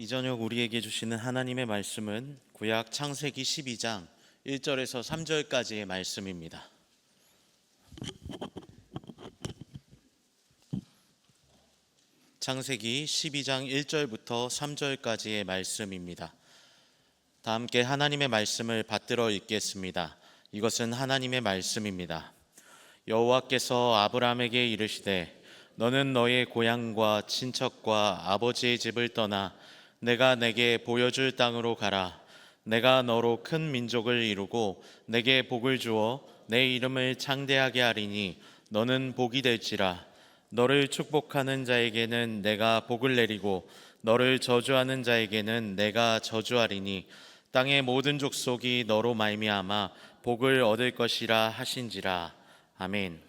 이 저녁 우리에게 주시는 하나님의 말씀은 구약 창세기 12장 1절에서 3절까지의 말씀입니다. 창세기 12장 1절부터 3절까지의 말씀입니다. 다 함께 하나님의 말씀을 받들어 읽겠습니다. 이것은 하나님의 말씀입니다. 여호와께서 아브라함에게 이르시되 너는 너의 고향과 친척과 아버지의 집을 떠나 내가 내게 보여줄 땅으로 가라. 내가 너로 큰 민족을 이루고 내게 복을 주어 내 이름을 창대하게 하리니 너는 복이 될지라. 너를 축복하는 자에게는 내가 복을 내리고 너를 저주하는 자에게는 내가 저주하리니 땅의 모든 족속이 너로 말미암아 복을 얻을 것이라 하신지라. 아멘.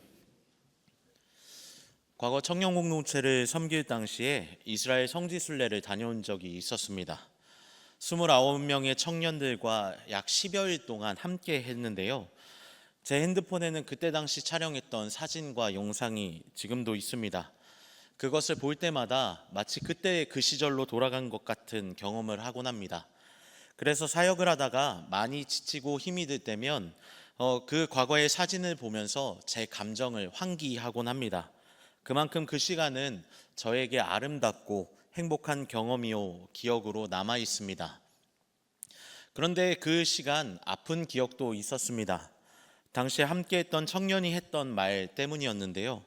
과거 청년 공동체를 섬길 당시에 이스라엘 성지 순례를 다녀온 적이 있었습니다. 29명의 청년들과 약 10여일 동안 함께 했는데요. 제 핸드폰에는 그때 당시 촬영했던 사진과 영상이 지금도 있습니다. 그것을 볼 때마다 마치 그때 그 시절로 돌아간 것 같은 경험을 하곤 합니다. 그래서 사역을 하다가 많이 지치고 힘이 들 때면 어, 그 과거의 사진을 보면서 제 감정을 환기하곤 합니다. 그만큼 그 시간은 저에게 아름답고 행복한 경험이요 기억으로 남아 있습니다. 그런데 그 시간 아픈 기억도 있었습니다. 당시에 함께했던 청년이 했던 말 때문이었는데요.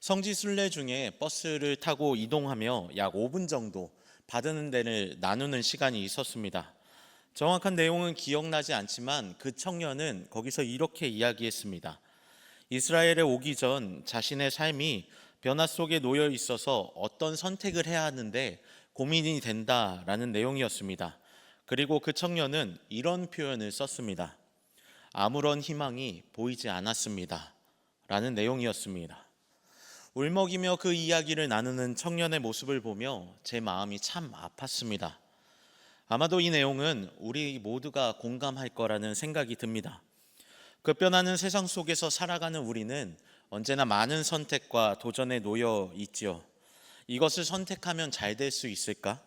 성지 순례 중에 버스를 타고 이동하며 약 5분 정도 받는 데를 나누는 시간이 있었습니다. 정확한 내용은 기억나지 않지만 그 청년은 거기서 이렇게 이야기했습니다. 이스라엘에 오기 전 자신의 삶이 변화 속에 놓여 있어서 어떤 선택을 해야 하는데 고민이 된다라는 내용이었습니다. 그리고 그 청년은 이런 표현을 썼습니다. 아무런 희망이 보이지 않았습니다. 라는 내용이었습니다. 울먹이며 그 이야기를 나누는 청년의 모습을 보며 제 마음이 참 아팠습니다. 아마도 이 내용은 우리 모두가 공감할 거라는 생각이 듭니다. 급변하는 세상 속에서 살아가는 우리는 언제나 많은 선택과 도전에 놓여 있지요. 이것을 선택하면 잘 될 수 있을까?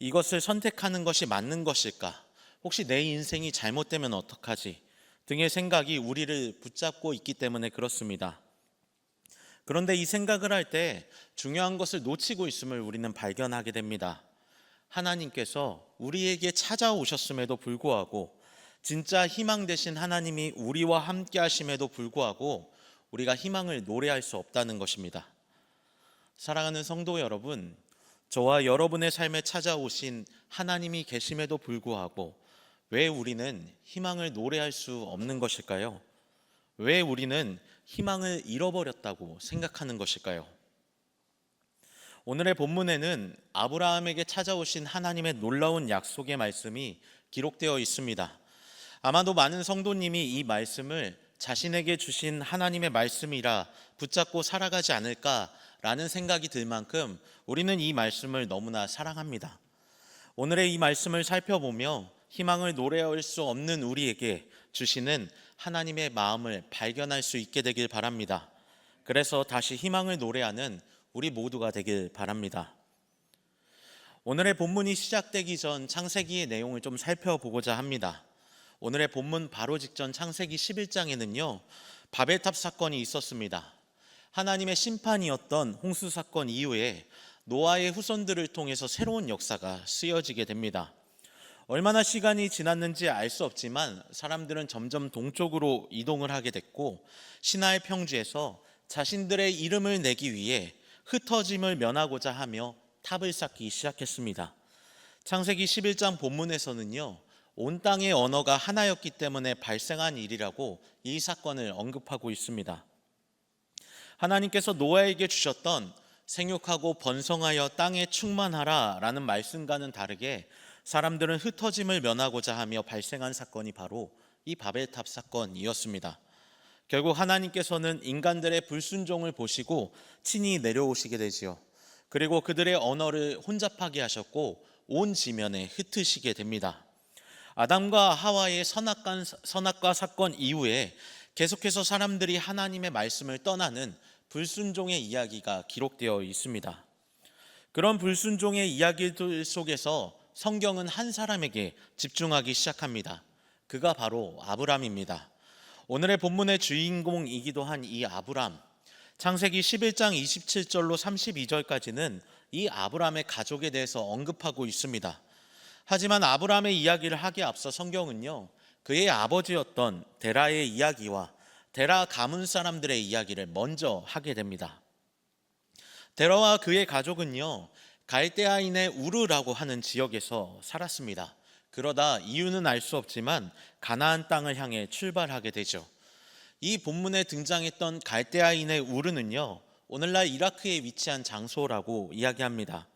이것을 선택하는 것이 맞는 것일까? 혹시 내 인생이 잘못되면 어떡하지? 등의 생각이 우리를 붙잡고 있기 때문에 그렇습니다. 그런데 이 생각을 할 때 중요한 것을 놓치고 있음을 우리는 발견하게 됩니다. 하나님께서 우리에게 찾아오셨음에도 불구하고 진짜 희망 되신 하나님이 우리와 함께 하심에도 불구하고 우리가 희망을 노래할 수 없다는 것입니다. 사랑하는 성도 여러분, 저와 여러분의 삶에 찾아오신 하나님이 계심에도 불구하고 왜 우리는 희망을 노래할 수 없는 것일까요? 왜 우리는 희망을 잃어버렸다고 생각하는 것일까요? 오늘의 본문에는 아브라함에게 찾아오신 하나님의 놀라운 약속의 말씀이 기록되어 있습니다. 아마도 많은 성도님이 이 말씀을 자신에게 주신 하나님의 말씀이라 붙잡고 살아가지 않을까라는 생각이 들 만큼 우리는 이 말씀을 너무나 사랑합니다. 오늘의 이 말씀을 살펴보며 희망을 노래할 수 없는 우리에게 주시는 하나님의 마음을 발견할 수 있게 되길 바랍니다. 그래서 다시 희망을 노래하는 우리 모두가 되길 바랍니다. 오늘의 본문이 시작되기 전 창세기의 내용을 좀 살펴보고자 합니다. 오늘의 본문 바로 직전 창세기 11장에는요, 바벨탑 사건이 있었습니다. 하나님의 심판이었던 홍수 사건 이후에 노아의 후손들을 통해서 새로운 역사가 쓰여지게 됩니다. 얼마나 시간이 지났는지 알 수 없지만 사람들은 점점 동쪽으로 이동을 하게 됐고 신하의 평지에서 자신들의 이름을 내기 위해 흩어짐을 면하고자 하며 탑을 쌓기 시작했습니다. 창세기 11장 본문에서는요. 온 땅의 언어가 하나였기 때문에 발생한 일이라고 이 사건을 언급하고 있습니다. 하나님께서 노아에게 주셨던 생육하고 번성하여 땅에 충만하라 라는 말씀과는 다르게 사람들은 흩어짐을 면하고자 하며 발생한 사건이 바로 이 바벨탑 사건이었습니다. 결국 하나님께서는 인간들의 불순종을 보시고 친히 내려오시게 되지요. 그리고 그들의 언어를 혼잡하게 하셨고 온 지면에 흩으시게 됩니다. 아담과 하와의 선악과, 선악과 사건 이후에 계속해서 사람들이 하나님의 말씀을 떠나는 불순종의 이야기가 기록되어 있습니다. 그런 불순종의 이야기들 속에서 성경은 한 사람에게 집중하기 시작합니다. 그가 바로 아브람입니다. 오늘의 본문의 주인공이기도 한 이 아브람. 창세기 11장 27절로 32절까지는 이 아브람의 가족에 대해서 언급하고 있습니다. 하지만 아브람의 이야기를 하기에 앞서 성경은요, 그의 아버지였던 데라의 이야기와 데라 가문 사람들의 이야기를 먼저 하게 됩니다. 데라와 그의 가족은요, 갈대아인의 우르라고 하는 지역에서 살았습니다. 그러다 이유는 알 수 없지만 가나안 땅을 향해 출발하게 되죠. 이 본문에 등장했던 갈대아인의 우르는요, 오늘날 이라크에 위치한 장소라고 이야기합니다.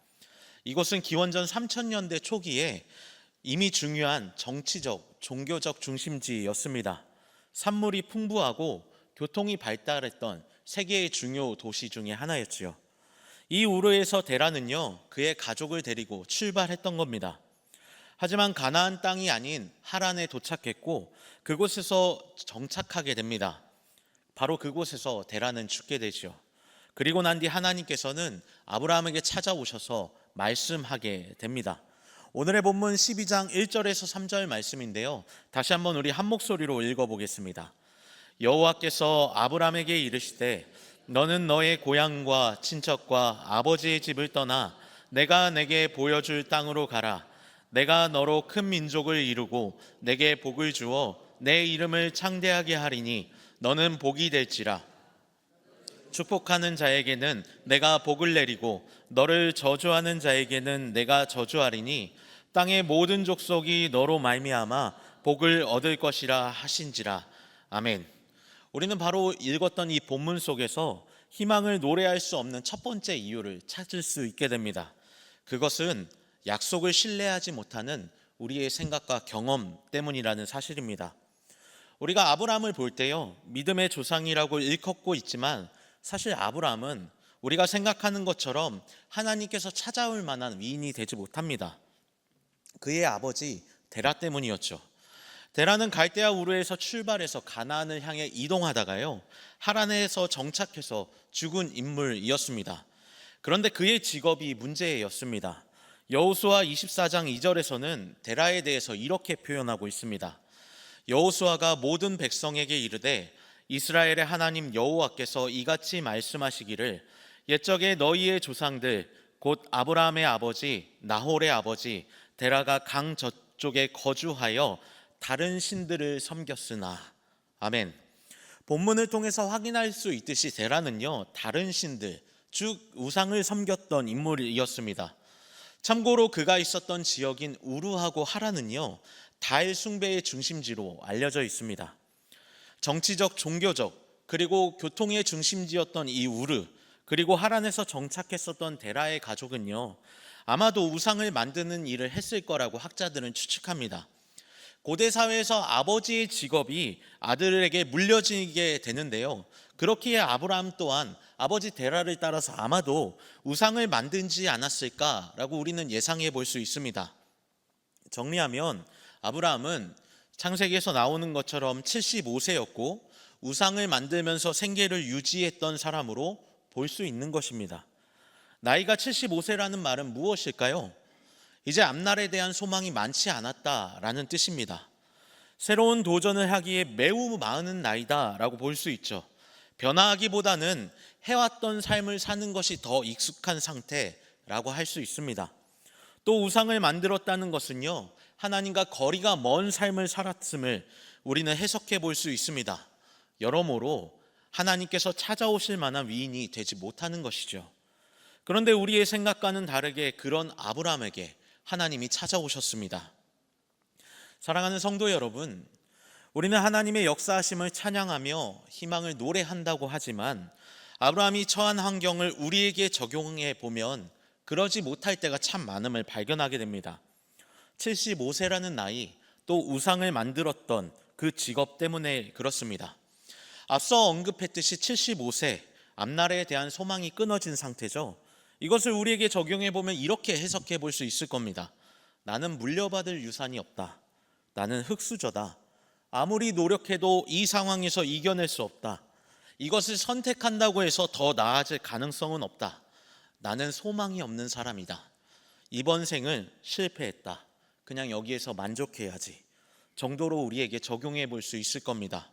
이곳은 기원전 3000년대 초기에 이미 중요한 정치적, 종교적 중심지였습니다. 산물이 풍부하고 교통이 발달했던 세계의 중요 도시 중의 하나였지요. 이 우르에서 데라는요, 그의 가족을 데리고 출발했던 겁니다. 하지만 가나안 땅이 아닌 하란에 도착했고 그곳에서 정착하게 됩니다. 바로 그곳에서 데라는 죽게 되죠. 그리고 난 뒤 하나님께서는 아브라함에게 찾아오셔서 말씀하게 됩니다. 오늘의 본문 12장 1절에서 3절 말씀인데요. 다시 한번 우리 한 목소리로 읽어 보겠습니다. 여호와께서 아브라함에게 이르시되 너는 너의 고향과 친척과 아버지의 집을 떠나 내가 내게 보여줄 땅으로 가라. 내가 너로 큰 민족을 이루고 내게 복을 주어 내 이름을 창대하게 하리니 너는 복이 될지라. 축복하는 자에게는 내가 복을 내리고 너를 저주하는 자에게는 내가 저주하리니 땅의 모든 족속이 너로 말미암아 복을 얻을 것이라 하신지라. 아멘. 우리는 바로 읽었던 이 본문 속에서 희망을 노래할 수 없는 첫 번째 이유를 찾을 수 있게 됩니다. 그것은 약속을 신뢰하지 못하는 우리의 생각과 경험 때문이라는 사실입니다. 우리가 아브라함을 볼 때요, 믿음의 조상이라고 일컫고 있지만 사실 아브라함은 우리가 생각하는 것처럼 하나님께서 찾아올 만한 위인이 되지 못합니다. 그의 아버지 데라 때문이었죠. 데라는 갈대아 우르에서 출발해서 가나안을 향해 이동하다가요. 하란에서 정착해서 죽은 인물이었습니다. 그런데 그의 직업이 문제였습니다. 여호수아 24장 2절에서는 데라에 대해서 이렇게 표현하고 있습니다. 여호수아가 모든 백성에게 이르되 이스라엘의 하나님 여호와께서 이같이 말씀하시기를 옛적에 너희의 조상들 곧 아브라함의 아버지 나홀의 아버지 데라가 강 저쪽에 거주하여 다른 신들을 섬겼으나 아멘. 본문을 통해서 확인할 수 있듯이 데라는요 다른 신들 즉 우상을 섬겼던 인물이었습니다. 참고로 그가 있었던 지역인 우루하고 하라는요 달 숭배의 중심지로 알려져 있습니다. 정치적, 종교적, 그리고 교통의 중심지였던 이 우르, 그리고 하란에서 정착했었던 데라의 가족은요, 아마도 우상을 만드는 일을 했을 거라고 학자들은 추측합니다. 고대 사회에서 아버지의 직업이 아들에게 물려지게 되는데요. 그렇기에 아브라함 또한 아버지 데라를 따라서 아마도 우상을 만든지 않았을까라고 우리는 예상해 볼 수 있습니다. 정리하면 아브라함은 창세기에서 나오는 것처럼 75세였고 우상을 만들면서 생계를 유지했던 사람으로 볼 수 있는 것입니다. 나이가 75세라는 말은 무엇일까요? 이제 앞날에 대한 소망이 많지 않았다라는 뜻입니다. 새로운 도전을 하기에 매우 많은 나이다라고 볼 수 있죠. 변화하기보다는 해왔던 삶을 사는 것이 더 익숙한 상태라고 할 수 있습니다. 또 우상을 만들었다는 것은요, 하나님과 거리가 먼 삶을 살았음을 우리는 해석해 볼 수 있습니다. 여러모로 하나님께서 찾아오실 만한 위인이 되지 못하는 것이죠. 그런데 우리의 생각과는 다르게 그런 아브라함에게 하나님이 찾아오셨습니다. 사랑하는 성도 여러분, 우리는 하나님의 역사하심을 찬양하며 희망을 노래한다고 하지만 아브라함이 처한 환경을 우리에게 적용해 보면 그러지 못할 때가 참 많음을 발견하게 됩니다. 75세라는 나이, 또 우상을 만들었던 그 직업 때문에 그렇습니다. 앞서 언급했듯이 75세, 앞날에 대한 소망이 끊어진 상태죠. 이것을 우리에게 적용해 보면 이렇게 해석해 볼 수 있을 겁니다. 나는 물려받을 유산이 없다. 나는 흙수저다. 아무리 노력해도 이 상황에서 이겨낼 수 없다. 이것을 선택한다고 해서 더 나아질 가능성은 없다. 나는 소망이 없는 사람이다. 이번 생은 실패했다. 그냥 여기에서 만족해야지. 정도로 우리에게 적용해 볼 수 있을 겁니다.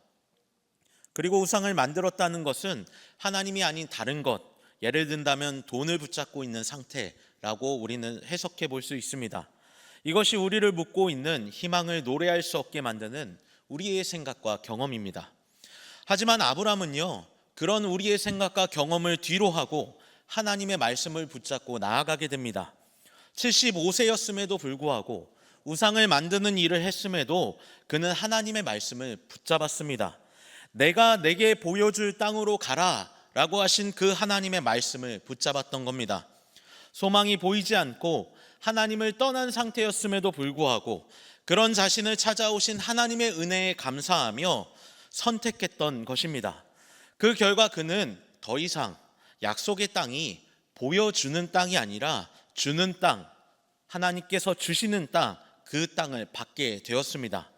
그리고 우상을 만들었다는 것은 하나님이 아닌 다른 것, 예를 든다면 돈을 붙잡고 있는 상태라고 우리는 해석해 볼 수 있습니다. 이것이 우리를 묶고 있는 희망을 노래할 수 없게 만드는 우리의 생각과 경험입니다. 하지만 아브라함은요, 그런 우리의 생각과 경험을 뒤로 하고 하나님의 말씀을 붙잡고 나아가게 됩니다. 75세였음에도 불구하고 우상을 만드는 일을 했음에도 그는 하나님의 말씀을 붙잡았습니다. 내가 내게 보여줄 땅으로 가라 라고 하신 그 하나님의 말씀을 붙잡았던 겁니다. 소망이 보이지 않고 하나님을 떠난 상태였음에도 불구하고 그런 자신을 찾아오신 하나님의 은혜에 감사하며 선택했던 것입니다. 그 결과 그는 더 이상 약속의 땅이 보여주는 땅이 아니라 주는 땅, 하나님께서 주시는 땅, 그 땅을 받게 되었습니다.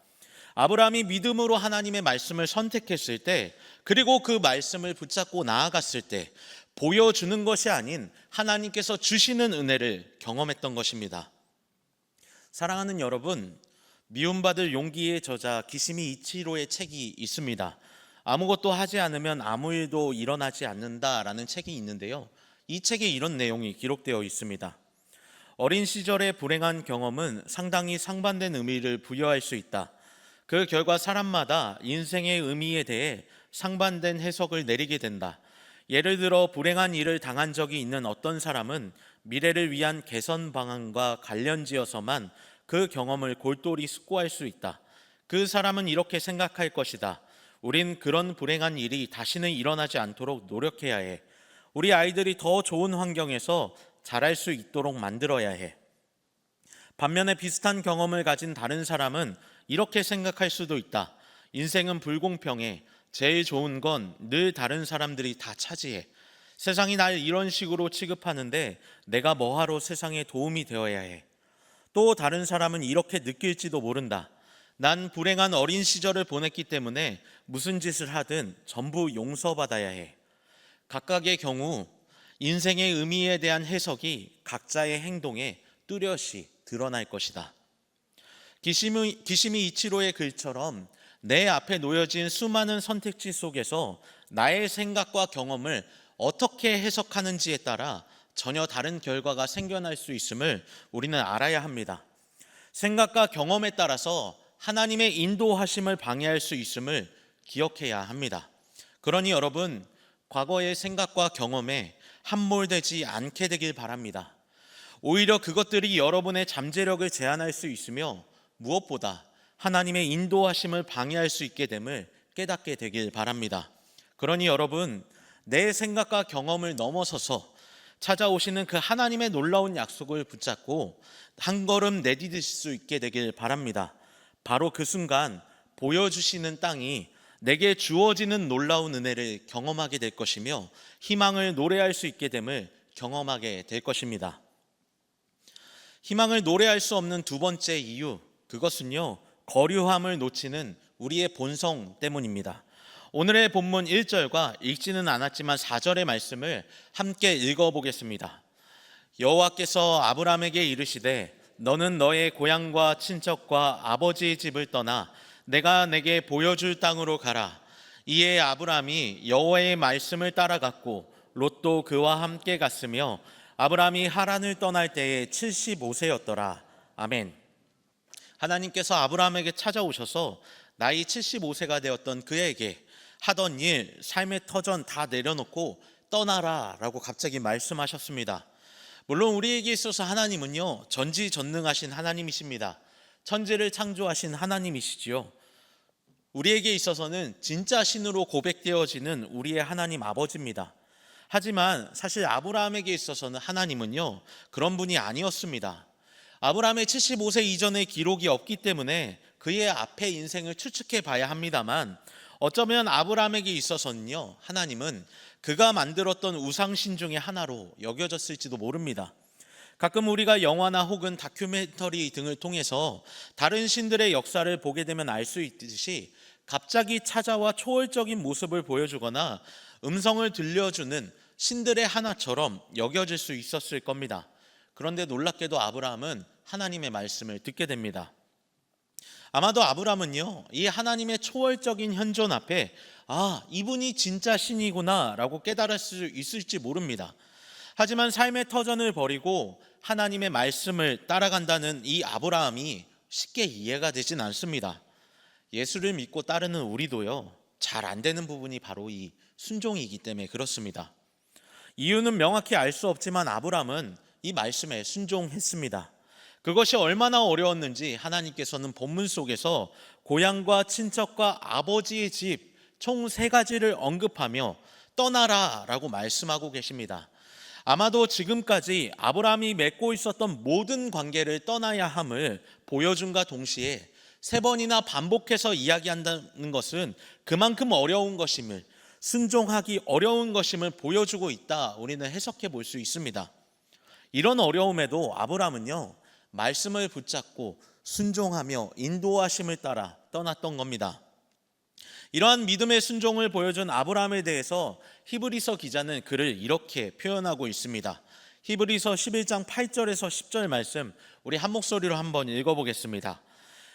아브라함이 믿음으로 하나님의 말씀을 선택했을 때, 그리고 그 말씀을 붙잡고 나아갔을 때, 보여주는 것이 아닌 하나님께서 주시는 은혜를 경험했던 것입니다. 사랑하는 여러분, 미움받을 용기의 저자 기시미 이치로의 책이 있습니다. 아무것도 하지 않으면 아무 일도 일어나지 않는다라는 책이 있는데요. 이 책에 이런 내용이 기록되어 있습니다. 어린 시절의 불행한 경험은 상당히 상반된 의미를 부여할 수 있다. 그 결과 사람마다 인생의 의미에 대해 상반된 해석을 내리게 된다. 예를 들어 불행한 일을 당한 적이 있는 어떤 사람은 미래를 위한 개선 방안과 관련지어서만 그 경험을 골똘히 숙고할 수 있다. 그 사람은 이렇게 생각할 것이다. 우린 그런 불행한 일이 다시는 일어나지 않도록 노력해야 해. 우리 아이들이 더 좋은 환경에서 자랄 수 있도록 만들어야 해. 반면에 비슷한 경험을 가진 다른 사람은 이렇게 생각할 수도 있다. 인생은 불공평해. 제일 좋은 건 늘 다른 사람들이 다 차지해. 세상이 날 이런 식으로 취급하는데 내가 뭐하러 세상에 도움이 되어야 해. 또 다른 사람은 이렇게 느낄지도 모른다. 난 불행한 어린 시절을 보냈기 때문에 무슨 짓을 하든 전부 용서받아야 해. 각각의 경우 인생의 의미에 대한 해석이 각자의 행동에 뚜렷이 드러날 것이다. 기시미, 기시미 이치로의 글처럼 내 앞에 놓여진 수많은 선택지 속에서 나의 생각과 경험을 어떻게 해석하는지에 따라 전혀 다른 결과가 생겨날 수 있음을 우리는 알아야 합니다. 생각과 경험에 따라서 하나님의 인도하심을 방해할 수 있음을 기억해야 합니다. 그러니 여러분, 과거의 생각과 경험에 함몰되지 않게 되길 바랍니다. 오히려 그것들이 여러분의 잠재력을 제한할 수 있으며 무엇보다 하나님의 인도하심을 방해할 수 있게 됨을 깨닫게 되길 바랍니다. 그러니 여러분, 내 생각과 경험을 넘어서서 찾아오시는 그 하나님의 놀라운 약속을 붙잡고 한 걸음 내디딜 수 있게 되길 바랍니다. 바로 그 순간 보여주시는 땅이 내게 주어지는 놀라운 은혜를 경험하게 될 것이며 희망을 노래할 수 있게 됨을 경험하게 될 것입니다. 희망을 노래할 수 없는 두 번째 이유, 그것은요, 거류함을 놓치는 우리의 본성 때문입니다. 오늘의 본문 1절과 읽지는 않았지만 4절의 말씀을 함께 읽어보겠습니다. 여호와께서 아브라함에게 이르시되 너는 너의 고향과 친척과 아버지의 집을 떠나 내가 내게 보여줄 땅으로 가라. 이에 아브라함이 여호와의 말씀을 따라갔고 롯도 그와 함께 갔으며 아브라함이 하란을 떠날 때에 75세였더라. 아멘. 하나님께서 아브라함에게 찾아오셔서 나이 75세가 되었던 그에게 하던 일, 삶의 터전 다 내려놓고 떠나라 라고 갑자기 말씀하셨습니다. 물론 우리에게 있어서 하나님은요 전지전능하신 하나님이십니다. 천지를 창조하신 하나님이시지요. 우리에게 있어서는 진짜 신으로 고백되어지는 우리의 하나님 아버지입니다. 하지만 사실 아브라함에게 있어서는 하나님은요 그런 분이 아니었습니다. 아브라함의 75세 이전의 기록이 없기 때문에 그의 앞에 인생을 추측해 봐야 합니다만 어쩌면 아브라함에게 있어서는요 하나님은 그가 만들었던 우상신 중의 하나로 여겨졌을지도 모릅니다. 가끔 우리가 영화나 혹은 다큐멘터리 등을 통해서 다른 신들의 역사를 보게 되면 알 수 있듯이 갑자기 찾아와 초월적인 모습을 보여주거나 음성을 들려주는 신들의 하나처럼 여겨질 수 있었을 겁니다. 그런데 놀랍게도 아브라함은 하나님의 말씀을 듣게 됩니다. 아마도 아브라함은요, 이 하나님의 초월적인 현존 앞에 아, 이분이 진짜 신이구나라고 깨달을 수 있을지 모릅니다. 하지만 삶의 터전을 버리고 하나님의 말씀을 따라간다는 이 아브라함이 쉽게 이해가 되진 않습니다. 예수를 믿고 따르는 우리도요, 잘 안 되는 부분이 바로 이 순종이기 때문에 그렇습니다. 이유는 명확히 알 수 없지만 아브라함은 이 말씀에 순종했습니다. 그것이 얼마나 어려웠는지 하나님께서는 본문 속에서 고향과 친척과 아버지의 집 총 세 가지를 언급하며 떠나라 라고 말씀하고 계십니다. 아마도 지금까지 아브라함이 맺고 있었던 모든 관계를 떠나야 함을 보여준과 동시에 세 번이나 반복해서 이야기한다는 것은 그만큼 어려운 것임을 순종하기 어려운 것임을 보여주고 있다. 우리는 해석해 볼 수 있습니다. 이런 어려움에도 아브라함은요 말씀을 붙잡고 순종하며 인도하심을 따라 떠났던 겁니다. 이러한 믿음의 순종을 보여준 아브라함에 대해서 히브리서 기자는 그를 이렇게 표현하고 있습니다. 히브리서 11장 8절에서 10절 말씀 우리 한 목소리로 한번 읽어보겠습니다.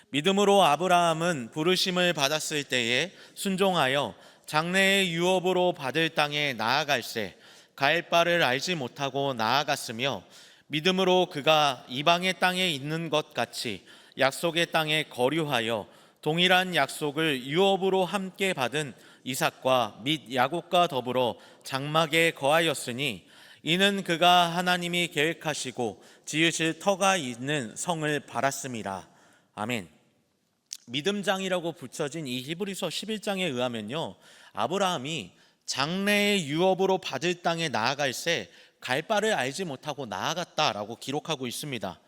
믿음으로 아브라함은 부르심을 받았을 때에 순종하여 장래의 유업으로 받을 땅에 나아갈새 갈 바를 알지 못하고 나아갔으며 믿음으로 그가 이방의 땅에 있는 것 같이 약속의 땅에 거류하여 동일한 약속을 유업으로 함께 받은 이삭과 및 야곱과 더불어 장막에 거하였으니 이는 그가 하나님이 계획하시고 지으실 터가 있는 성을 바랐습니다. 아멘. 믿음장이라고 붙여진 이 히브리서 11장에 의하면요. 아브라함이 장래의 유업으로 받을 땅에 나아갈 새 갈 바를 알지 못하고 나아갔다라고 기록하고 있습니다.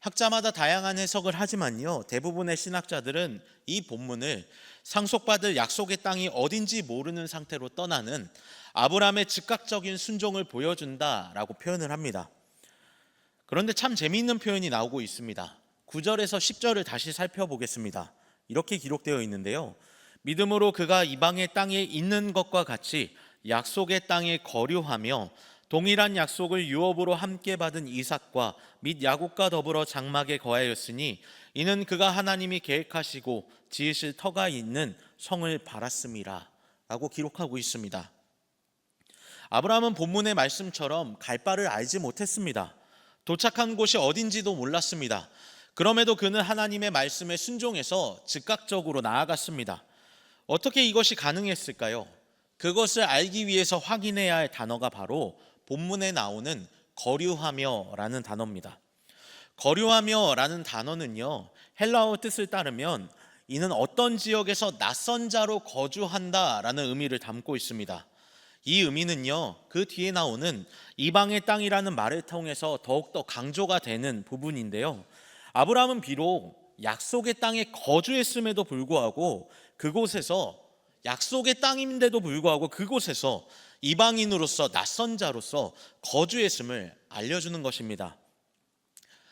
학자마다 다양한 해석을 하지만요. 대부분의 신학자들은 이 본문을 상속받을 약속의 땅이 어딘지 모르는 상태로 떠나는 아브라함의 즉각적인 순종을 보여준다라고 표현을 합니다. 그런데 참 재미있는 표현이 나오고 있습니다. 9절에서 10절을 다시 살펴보겠습니다. 이렇게 기록되어 있는데요. 믿음으로 그가 이방의 땅에 있는 것과 같이 약속의 땅에 거류하며 동일한 약속을 유업으로 함께 받은 이삭과 및 야곱과 더불어 장막에 거하였으니 이는 그가 하나님이 계획하시고 지으실 터가 있는 성을 바랐음이라 라고 기록하고 있습니다. 아브라함은 본문의 말씀처럼 갈 바를 알지 못했습니다. 도착한 곳이 어딘지도 몰랐습니다. 그럼에도 그는 하나님의 말씀에 순종해서 즉각적으로 나아갔습니다. 어떻게 이것이 가능했을까요? 그것을 알기 위해서 확인해야 할 단어가 바로 본문에 나오는 거류하며라는 단어입니다. 거류하며라는 단어는요. 헬라어 뜻을 따르면 이는 어떤 지역에서 낯선 자로 거주한다라는 의미를 담고 있습니다. 이 의미는요. 그 뒤에 나오는 이방의 땅이라는 말을 통해서 더욱더 강조가 되는 부분인데요. 아브라함은 비록 약속의 땅에 거주했음에도 불구하고 그곳에서 약속의 땅인데도 불구하고 그곳에서 이방인으로서 낯선 자로서 거주했음을 알려주는 것입니다.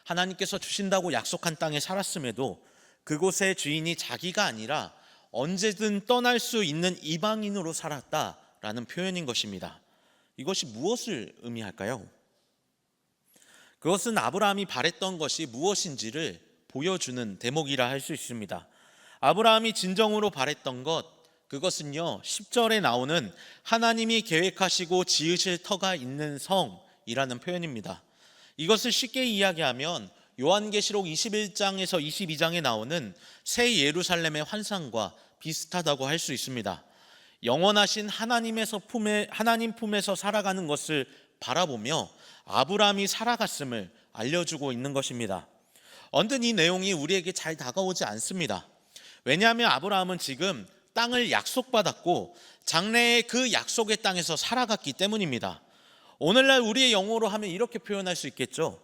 하나님께서 주신다고 약속한 땅에 살았음에도 그곳의 주인이 자기가 아니라 언제든 떠날 수 있는 이방인으로 살았다라는 표현인 것입니다. 이것이 무엇을 의미할까요? 그것은 아브라함이 바랬던 것이 무엇인지를 보여주는 대목이라 할 수 있습니다. 아브라함이 진정으로 바랬던 것, 그것은요, 10절에 나오는 하나님이 계획하시고 지으실 터가 있는 성이라는 표현입니다. 이것을 쉽게 이야기하면 요한계시록 21장에서 22장에 나오는 새 예루살렘의 환상과 비슷하다고 할 수 있습니다. 영원하신 하나님에서 품에, 하나님 품에서 살아가는 것을 바라보며 아브라함이 살아갔음을 알려주고 있는 것입니다. 언뜻 이 내용이 우리에게 잘 다가오지 않습니다. 왜냐하면 아브라함은 지금 땅을 약속받았고 장래에 그 약속의 땅에서 살아갔기 때문입니다. 오늘날 우리의 영어로 하면 이렇게 표현할 수 있겠죠.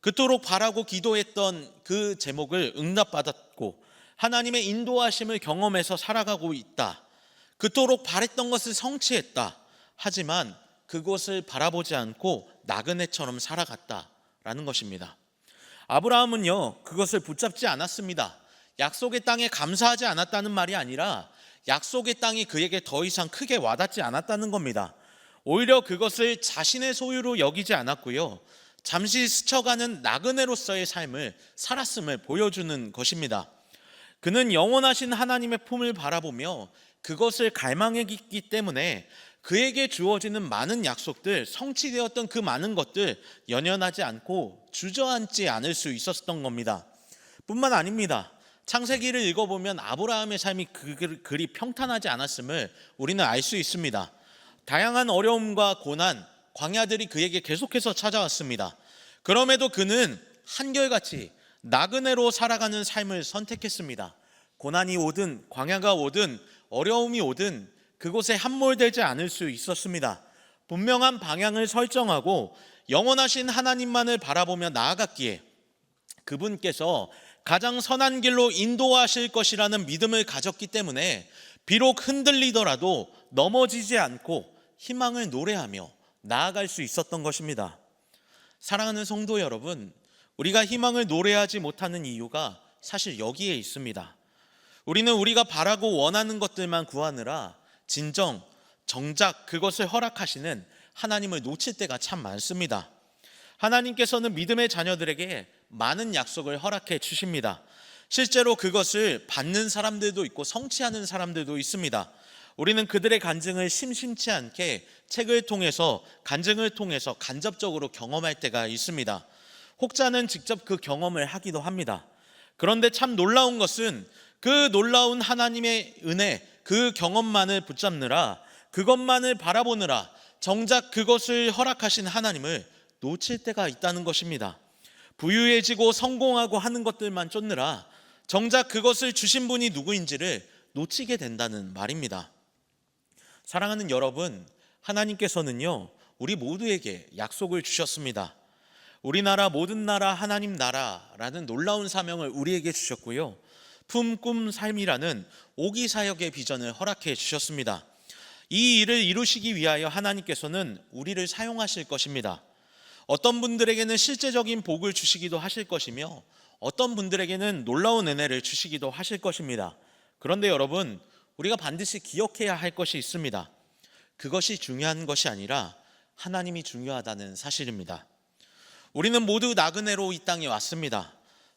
그토록 바라고 기도했던 그 제목을 응답받았고 하나님의 인도하심을 경험해서 살아가고 있다. 그토록 바랬던 것을 성취했다. 하지만 그곳을 바라보지 않고 나그네처럼 살아갔다라는 것입니다. 아브라함은요, 그것을 붙잡지 않았습니다. 약속의 땅에 감사하지 않았다는 말이 아니라 약속의 땅이 그에게 더 이상 크게 와닿지 않았다는 겁니다. 오히려 그것을 자신의 소유로 여기지 않았고요. 잠시 스쳐가는 나그네로서의 삶을 살았음을 보여주는 것입니다. 그는 영원하신 하나님의 품을 바라보며 그것을 갈망했기 때문에 그에게 주어지는 많은 약속들, 성취되었던 그 많은 것들 연연하지 않고 주저앉지 않을 수 있었던 겁니다. 뿐만 아닙니다. 창세기를 읽어보면 아브라함의 삶이 그- 그리 평탄하지 않았음을 우리는 알 수 있습니다. 다양한 어려움과 고난, 광야들이 그에게 계속해서 찾아왔습니다. 그럼에도 그는 한결같이 나그네로 살아가는 삶을 선택했습니다. 고난이 오든 광야가 오든 어려움이 오든 그곳에 함몰되지 않을 수 있었습니다. 분명한 방향을 설정하고 영원하신 하나님만을 바라보며 나아갔기에 그분께서 가장 선한 길로 인도하실 것이라는 믿음을 가졌기 때문에 비록 흔들리더라도 넘어지지 않고 희망을 노래하며 나아갈 수 있었던 것입니다. 사랑하는 성도 여러분, 우리가 희망을 노래하지 못하는 이유가 사실 여기에 있습니다. 우리는 우리가 바라고 원하는 것들만 구하느라 진정, 정작 그것을 허락하시는 하나님을 놓칠 때가 참 많습니다. 하나님께서는 믿음의 자녀들에게 많은 약속을 허락해 주십니다. 실제로 그것을 받는 사람들도 있고 성취하는 사람들도 있습니다. 우리는 그들의 간증을 심심치 않게 책을 통해서 간증을 통해서 간접적으로 경험할 때가 있습니다. 혹자는 직접 그 경험을 하기도 합니다. 그런데 참 놀라운 것은 그 놀라운 하나님의 은혜, 그 경험만을 붙잡느라 그것만을 바라보느라 정작 그것을 허락하신 하나님을 놓칠 때가 있다는 것입니다. 부유해지고 성공하고 하는 것들만 쫓느라 정작 그것을 주신 분이 누구인지를 놓치게 된다는 말입니다. 사랑하는 여러분, 하나님께서는요, 우리 모두에게 약속을 주셨습니다. 우리나라 모든 나라 하나님 나라라는 놀라운 사명을 우리에게 주셨고요. 품, 꿈, 삶이라는 오기 사역의 비전을 허락해 주셨습니다. 이 일을 이루시기 위하여 하나님께서는 우리를 사용하실 것입니다. 어떤 분들에게는 실제적인 복을 주시기도 하실 것이며 어떤 분들에게는 놀라운 은혜를 주시기도 하실 것입니다. 그런데 여러분, 우리가 반드시 기억해야 할 것이 있습니다. 그것이 중요한 것이 아니라 하나님이 중요하다는 사실입니다. 우리는 모두 나그네로 이 땅에 왔습니다.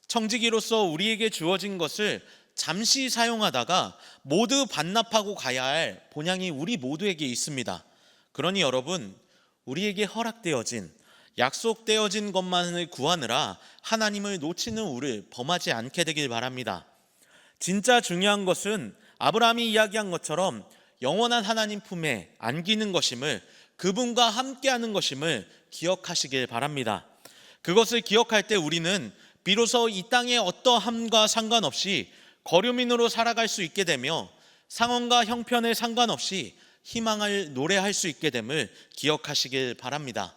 청지기로서 우리에게 주어진 것을 잠시 사용하다가 모두 반납하고 가야 할 본향이 우리 모두에게 있습니다. 그러니 여러분, 우리에게 허락되어진 약속되어진 것만을 구하느라 하나님을 놓치는 우를 범하지 않게 되길 바랍니다. 진짜 중요한 것은 아브라함이 이야기한 것처럼 영원한 하나님 품에 안기는 것임을 그분과 함께하는 것임을 기억하시길 바랍니다. 그것을 기억할 때 우리는 비로소 이 땅의 어떠함과 상관없이 거류민으로 살아갈 수 있게 되며 상황과 형편에 상관없이 희망을 노래할 수 있게 됨을 기억하시길 바랍니다.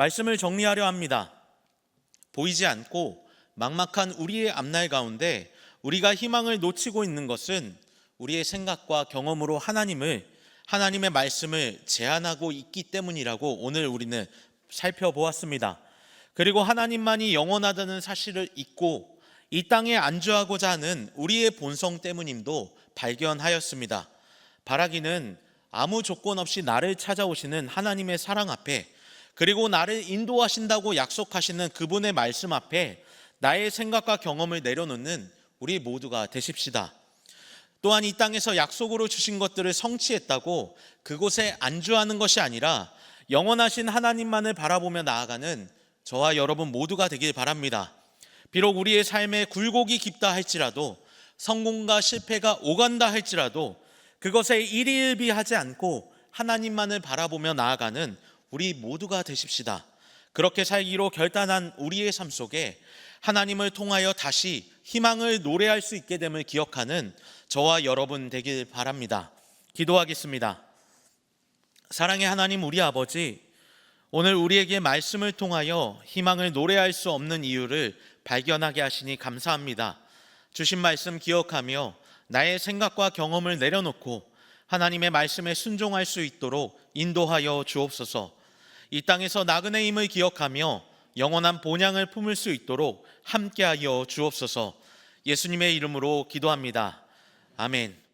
말씀을 정리하려 합니다. 보이지 않고 막막한 우리의 앞날 가운데 우리가 희망을 놓치고 있는 것은 우리의 생각과 경험으로 하나님을 하나님의 말씀을 제한하고 있기 때문이라고 오늘 우리는 살펴보았습니다. 그리고 하나님만이 영원하다는 사실을 잊고 이 땅에 안주하고자 하는 우리의 본성 때문임도 발견하였습니다. 바라기는 아무 조건 없이 나를 찾아오시는 하나님의 사랑 앞에 그리고 나를 인도하신다고 약속하시는 그분의 말씀 앞에 나의 생각과 경험을 내려놓는 우리 모두가 되십시다. 또한 이 땅에서 약속으로 주신 것들을 성취했다고 그곳에 안주하는 것이 아니라 영원하신 하나님만을 바라보며 나아가는 저와 여러분 모두가 되길 바랍니다. 비록 우리의 삶에 굴곡이 깊다 할지라도 성공과 실패가 오간다 할지라도 그것에 일희일비하지 않고 하나님만을 바라보며 나아가는 우리 모두가 되십시다. 그렇게 살기로 결단한 우리의 삶 속에 하나님을 통하여 다시 희망을 노래할 수 있게 됨을 기억하는 저와 여러분 되길 바랍니다. 기도하겠습니다. 사랑의 하나님 우리 아버지 오늘 우리에게 말씀을 통하여 희망을 노래할 수 없는 이유를 발견하게 하시니 감사합니다. 주신 말씀 기억하며 나의 생각과 경험을 내려놓고 하나님의 말씀에 순종할 수 있도록 인도하여 주옵소서. 이 땅에서 나그네임을 기억하며 영원한 본향을 품을 수 있도록 함께하여 주옵소서. 예수님의 이름으로 기도합니다. 아멘.